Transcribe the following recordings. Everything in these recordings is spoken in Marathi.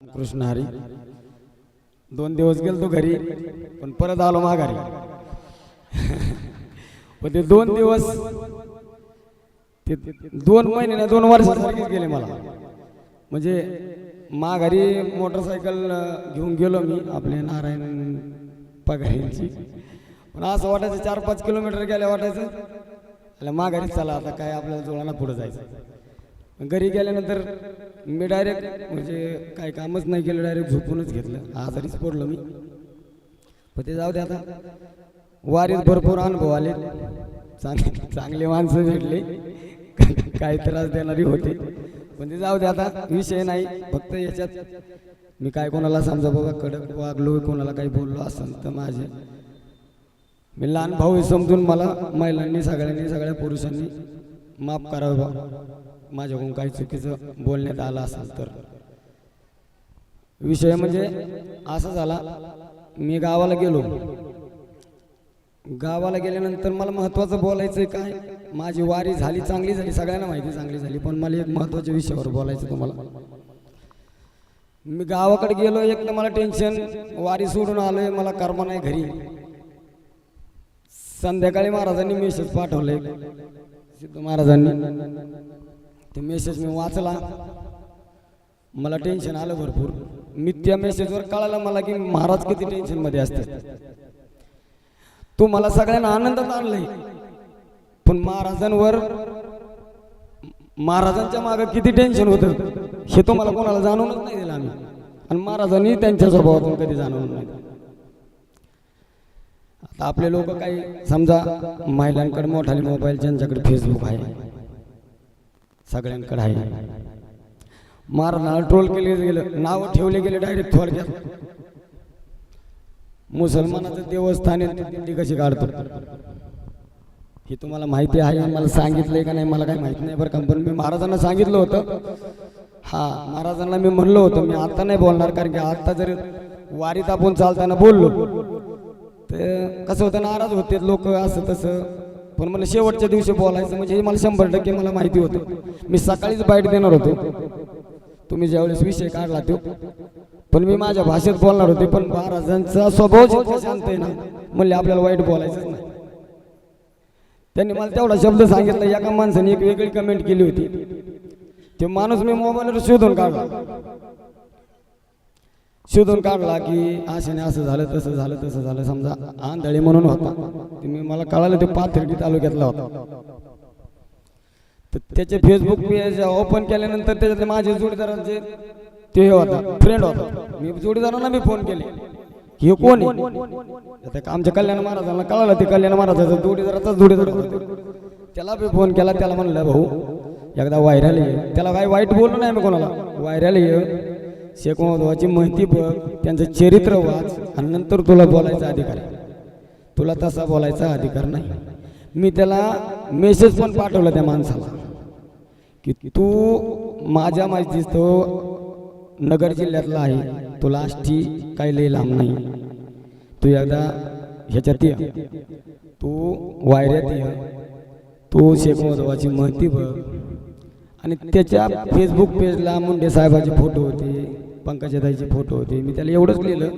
कृष्ण हरी. दोन दिवस गेलतो घरी पण परत आलो माघारी. पण ते दोन दिवस ते दोन महिने ना दोन वर्षासारखेच गेले मला. म्हणजे माघारी मोटरसायकल घेऊन गेलो मी आपले नारायण पगारींची. पण असं वाटायचं चार पाच किलोमीटर गेल्या वाटायचं. आला माघारी चला आता काय आपल्याला जोडाना पुढे जायचं. घरी गेल्यानंतर मी डायरेक्ट म्हणजे काय कामच नाही केलं डायरेक्ट झोपूनच घेतलं. आजारीच पडलो मी. पण ते जाऊ दे आता. वारीत भरपूर अनुभव आले. चांगले चांगले माणसं भेटले. काही त्रास देणारी होते. पण ते जाऊ दे आता. विषय नाही. फक्त याच्यात मी काय कोणाला समजा बाबा कडक वागलो कोणाला काही बोललो असं तर माझे. मी लहान भाऊ आहे समजून मला महिलांनी सगळ्यांनी सगळ्या पुरुषांनी माफ करावं बा. माझ्याकडून काही चुकीचं बोलण्यात आलं असेल तर. विषय म्हणजे असा झाला मी गावाला गेलो. गावाला गेल्यानंतर मला महत्त्वाचं बोलायचं काय? माझी वारी झाली चांगली झाली सगळ्यांना माहिती चांगली झाली पण मला एक महत्त्वाच्या विषयावर बोलायचं तुम्हाला. मी गावाकडे गेलो एक तर मला टेन्शन वारी सोडून आलोय मला कर्म नाही घरी. संध्याकाळी महाराजांनी मेसेज पाठवले सिद्ध महाराजांनी ते मेसेज मी वाचला. मला टेन्शन आलं भरपूर. मी त्या मेसेजवर कळालं मला की महाराज किती टेन्शनमध्ये असतात. तू मला सगळ्यांना आनंदात आणलंय. पण महाराजांवर महाराजांच्या मागे किती टेन्शन होतं हे तुम्हाला कोणाला जाणवूनच नाही दिलं आम्ही. आणि महाराजांनी त्यांच्या स्वभावातून कधी जाणवून नाही आता आपले लोक काही समजा महिलांकडे मोठाले मोबाईल ज्यांच्याकडे फेसबुक आहे. सगळ्यांकडे आहे. महाराजांना ट्रोल केले गेलं. नाव ठेवले गेले डायरेक्ट थोडक्यात. मुसलमानाचं देवस्थान दिंडी कशी काढतो? हे तुम्हाला माहिती आहे मला सांगितलंय का नाही मला काही माहिती नाही बरं का पण मी महाराजांना सांगितलं होतं. हा महाराजांना मी म्हणलो होतं मी आता नाही बोलणार कारण की आता जर वारीत आपण चालताना बोललो तर कसं होतं नाराज होते लोक असं तसं. पण मला शेवटच्या दिवशी बोलायचं म्हणजे मला शंभर टक्के मला माहिती होतं. मी सकाळीच बाईट देणार होतो. तुम्ही ज्यावेळेस विषय काढला तो. पण मी माझ्या भाषेत बोलणार होते पण महाराजांचा स्वभाव शांत आहे ना म्हणले आपल्याला वाईट बोलायचंच नाही. त्यांनी मला तेवढा शब्द सांगितला एका माणसाने एक वेगळी कमेंट केली होती. ते माणूस मी मोबाईलवर शोधून काढला. शोधून काढला की आशेने असं झालं तसं झालं तसं झालं. समजा आंधळे म्हणून होता. तुम्ही मला कळालं ते पाथर्डी तालुक्यातला होता. तर त्याचे फेसबुक पेज ओपन केल्यानंतर त्याच्यातले माझे जोडीदारांचे ते हे होता फ्रेंड होता. मी जोडीदारांना मी फोन केले. हे कोण आहे? आमच्या कल्याण महाराजांना कळालं ते कल्याण महाराजाचा जोडीदाराचाच जोडीदार होता त्याला मी फोन केला त्याला म्हणलं भाऊ एकदा व्हायरल ये त्याला काही वाईट बोललो नाही मी कोणाला. व्हायरल ये शेख महत्वाची माहिती बघ त्यांचं चरित्र वाच आणि नंतर तुला बोलायचा अधिकार आहे. तुला तसा बोलायचा अधिकार नाही. मी त्याला मेसेज पण पाठवला त्या माणसाला की तू माझ्या माहितीस तो नगर जिल्ह्यातला आहे. तुला आष्टी काही लई लांब नाही. तू एकदा ह्याच्यात ये. तू वायऱ्यात ये. तू शेख महत्वाची माहिती बघ. आणि त्याच्या फेसबुक पेजला मुंडे साहेबाचे फोटो होते. पंकजाताईचे फोटो होते. मी त्याला एवढंच लिहिलं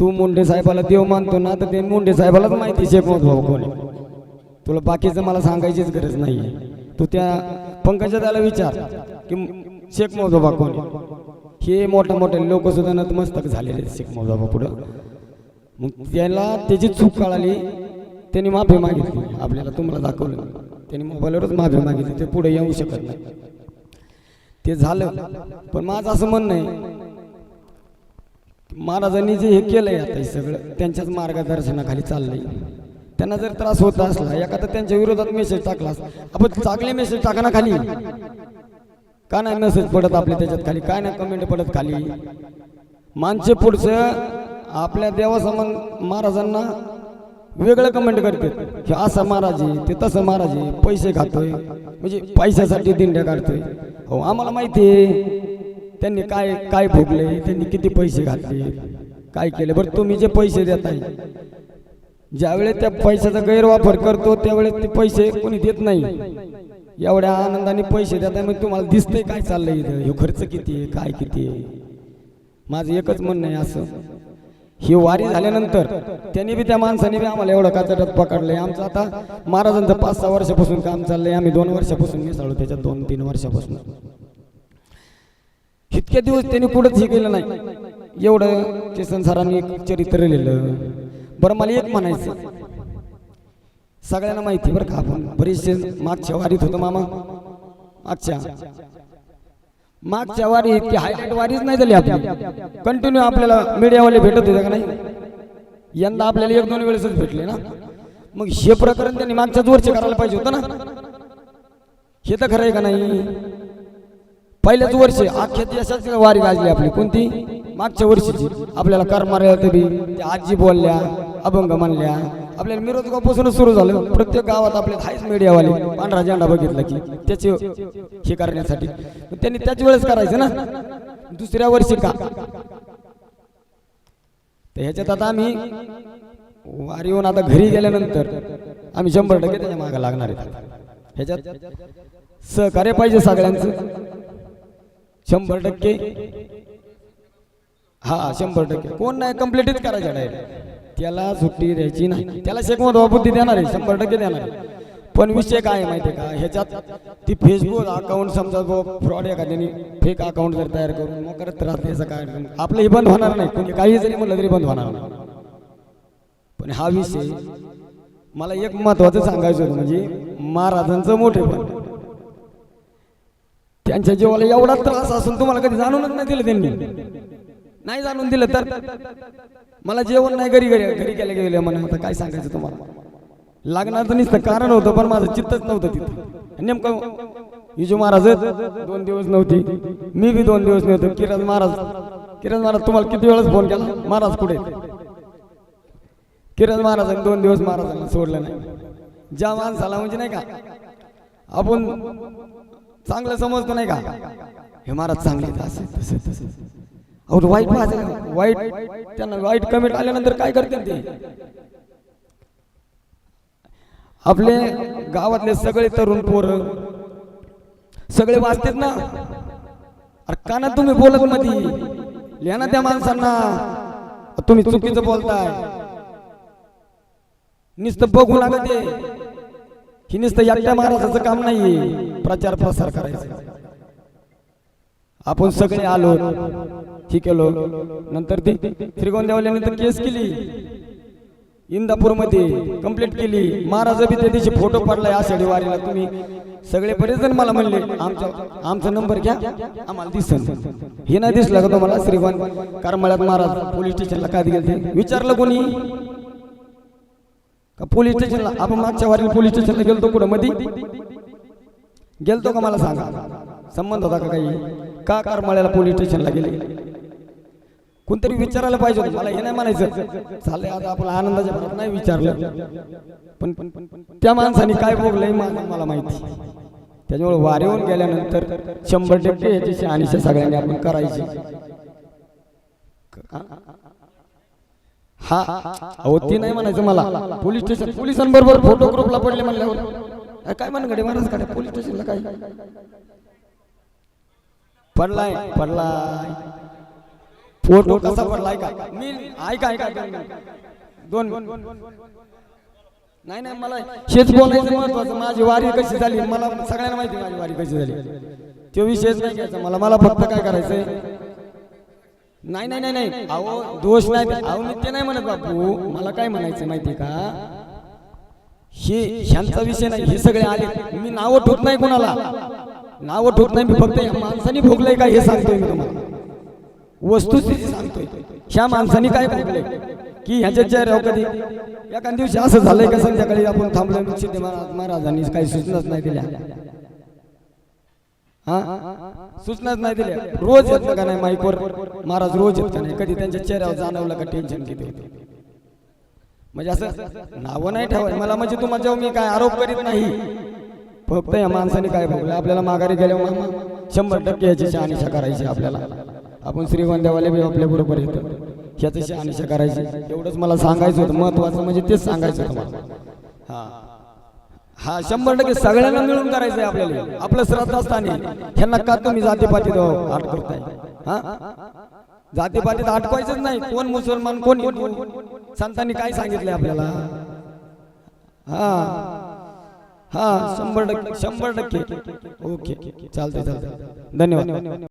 तू मुंडे साहेबाला देव मानतो ना तर ते मुंडे साहेबालाच माहिती शेख महत्त्व कोण तुला बाकीचं मला सांगायचीच गरज नाही तू त्या पंकजाताला विचार की शेख मोजोबा कोण हे मोठे मोठे लोक सुद्धा नतमस्तक झालेले आहेत शेख मोजोबा पुढं. मग त्याला त्याची चूक कळाली त्यांनी माफी मागितली. आपल्याला तुम्हाला दाखवलं. त्यांनी मोबाईलवरच माफी मागितली. ते पुढे येऊ शकत नाही. ते झालं. पण माझं असं म्हणणं आहे महाराजांनी जे हे केलंय आता हे सगळं त्यांच्याच मार्गदर्शनाखाली चाललंय. त्यांना जर त्रास होत असला एखादा त्यांच्या विरोधात मेसेज टाकला आपण चांगले मेसेज टाका ना खाली. का नाही मेसेज पडत आपल्या त्याच्यात खाली? काय नाही कमेंट पडत खाली? माणसे पुढचं आपल्या देवासमान महाराजांना वेगळं कमेंट करते की असं महाराज आहे ते तसं महाराज आहे पैसे खातोय म्हणजे पैशासाठी दिंड्या काढतोय. हो आम्हाला माहिती आहे त्यांनी काय काय भोगले? त्यांनी किती पैसे घातले? काय केले? बरं तुम्ही जे पैसे देत आहे ज्यावेळेस त्या पैशाचा गैरवापर करतो त्यावेळेस ते पैसे कोणी देत नाही. एवढ्या आनंदाने पैसे देत आहे मग तुम्हाला दिसतंय काय चाललंय इथं? हे खर्च किती आहे? काय किती आहे? माझं एकच म्हणणं आहे असं. ही वारी झाल्यानंतर त्यांनी बी त्या माणसाने बी आम्हाला एवढं काचड्यात पकडलंय. आमचं आता महाराजांचं पाच सहा वर्षापासून काम चाललंय. आम्ही दोन वर्षापासून मिसाळू त्याच्यात दोन तीन वर्षापासून. इतके दिवस त्यांनी कुठंच हे केलं नाही. एवढं किसन सरांनी एक चरित्र लिहिलं. बरं मला एक म्हणायचं सगळ्यांना माहिती बरं का आपण. बरेचसे मागच्या वारीत होतो मामा. मागच्या. मागच्या वारी इतकी हायलाईट वारीच नाही झाली आपली. कंटिन्यू आपल्याला मीडियावाले भेटत होते का नाही? यंदा आपल्याला एक दोन वेळेसच भेटले ना? मग हे प्रकरण त्यांनी मागच्याच वर्षी करायला पाहिजे होतं ना? हे तर खरं आहे का नाही? पहिल्याच वर्षी अख्ख्यात यशाच वारी गाजली आपली. कोणती? मागच्या वर्षीची. आपल्याला करमाऱ्या तरी त्या आजी बोलल्या अभंग म्हणल्या. आपल्याला मिरोजगावपासूनच सुरू झालं. प्रत्येक गावात आपल्या हायच मीडियावाले. पांढरा झेंडा बघितला की त्याचे हे करण्यासाठी. त्यांनी त्याच वेळेस करायचं ना? दुसऱ्या वर्षी का? तर ह्याच्यात आता आम्ही वारी येऊन आता घरी गेल्यानंतर आम्ही शंभर टक्के त्याच्यामागे लागणार आहेत ह्याच्यात सहकार्य पाहिजे सगळ्यांचं. शंभर टक्के. हा शंभर टक्के. कोण नाही कम्प्लिटच करायचं डायरेक्ट त्याला सुट्टी द्यायची नाही. त्याला शेकमत बुद्धी देणार आहे. शंभर टक्के देणार आहे. पण विषय काय माहिती आहे का? ह्याच्यात ती फेसबुक अकाउंट समजा फ्रॉड एखाद्याने फेक अकाउंट जर तयार करून मग करत राहते याचा काय. आपलं हे बंद होणार नाही. कोणी काही जरी म्हणलं तरी बंद होणार नाही. पण हा विषय मला एक महत्वाचं सांगायचं होतं म्हणजे महाराजांचं मोठे पण त्यांच्या जीवाला एवढा त्रास असून तुम्हाला कधी जाणूनच नाही दिलं त्यांनी. नाही जाणून दिलं तर? मला जेवण नाही घरी घरी घरी केलं गेले म्हणून आता काय सांगायचं तुम्हाला? लागणार तर नसतं कारण होतं पण माझं चित्तच नव्हतं तिथं. नेमकं युजू महाराज दोन दिवस नव्हती. मी बी दोन दिवस नव्हतो. किरण महाराज किरण महाराज तुम्हाला किती वेळेस फोन केला? महाराज कुठे? किरण महाराजांनी दोन दिवस महाराजांना सोडलं नाही. ज्या माणसाला म्हणजे नाही का आपण चांगलं समजतो नाही का? हे महाराज चांगले असे तसे तसे. अहो वाईट वाईट त्यांना वाईट कमेंट आल्यानंतर काय करते ते? आपले गावातले सगळे तरुण पोरं सगळे वाचतात ना? अरे काना तुम्ही बोलत मधी. लिहा ना त्या माणसांना. तुम्ही चुकीचं बोलताय. नुसतं बघू लागा ते. ही नुसतं एकट्या महाराजाचं काम नाहीये. प्रचार प्रसार करायचं. आपण सगळे आलो. ठीक केलो नंतर ती श्रीगोंद्यावाल्यानंतर केस केली. इंदापूरमध्ये कंप्लीट केली. महाराज बी त्या दिवशी फोटो पडलाय आषाढी वारीला. तुम्ही सगळे बरेच जण मला म्हणले आमचा आमचा नंबर घ्या. आम्हाला दिसन. हे नाही दिसलं का तुम्हाला श्रीगोंद करमळ्यात महाराज पोलीस स्टेशनला काय गेले विचारलं कोणी? का पोलीस स्टेशनला? आपण मागच्या वारीला पोलीस स्टेशनला गेलतो कुठं? मध्ये गेलतो का मला सांगा? संबंध होता का काही? का करमाळ्याला पोलीस स्टेशनला गेले? कोणतरी विचारायला पाहिजे होतं. मला हे नाही म्हणायचं. चाललंय आता आपला आनंदाच्या भरात नाही विचारलं. पण त्या माणसाने काय मा- मला माहिती. त्याच्यामुळे वारीवरून गेल्यानंतर शंभर टक्के याची शहानिशा सगळ्यांनी आपण करायची. हा. अहो ते नाही म्हणायचं मला. पोलीस स्टेशन पोलिसांबरोबर फोटो ग्रुपला पडले म्हणल्यावर. अरे काय म्हण गडे महाराज काढे? पोलीस स्टेशनला काय? पडलाय पडलाय. फोटो कसा पडलाय का? मी ऐका ऐका दोन नाही नाही मला शेच बोलायचं महत्वाचं. माझी वारी कशी झाली? मला सगळ्यांना माहिती माझी वारी कशी झाली. तो विषयच नाही घ्यायचा. मला मला फक्त काय करायचंय? नाही नाही नाही नाही अहो दोष नाही अहो मी ते नाही म्हणत बापू. मला काय म्हणायचं माहिती का? हे ह्यांचा विषय नाही हे सगळे आले. मी नावं ठेवत नाही कोणाला. नावं ठेवत नाही मी फक्त या माणसाने भोगलंय का हे सांगतोय मी तुम्हाला. वस्तुस्थिती सांगतोय. ह्या माणसाने काय भोगलंय? की ह्याच्या चेहऱ्यावर कधी? एका दिवशी असं झालंय का संध्याकाळी आपण महाराज महाराजांनी काही सूचनाच नाही दिल्या? हा? सूचनाच नाही दिल्या. रोज येत का नाही माईकवर महाराज रोज येत का नाही. कधी त्यांच्या चेहऱ्यावर जाणवलं का टेन्शन किती होते? म्हणजे असं नावं नाही ठेवाय मला म्हणजे तुम्हाला जेव्हा मी काय आरोप करीत नाही. फक्त या माणसाने काय भोगलं आपल्याला माघारी गेल्यावर मामा शंभर टक्के याची शहानिशा करायची आपल्याला. आपण श्रीगोंद्यावाले बी आपल्या बरोबर येतो. ह्याची शहानिशा करायची. एवढंच मला सांगायचं होतं. महत्वाचं म्हणजे तेच सांगायचं होतं मला. हा. हा शंभर टक्के सगळ्यांना मिळून करायचंय आपल्याला. आपलं श्रद्धास्थान. आहे ह्यांना का तुम्ही जातीपाती आठ करताय? हा? जातीपातीत अटकवायचंच नाही. कोण मुसलमान कोण संतांनी काय सांगितलंय आपल्याला? हा. हा शंभर टक्के शंभर टक्के. ओके चालतंय चालतंय. धन्यवाद.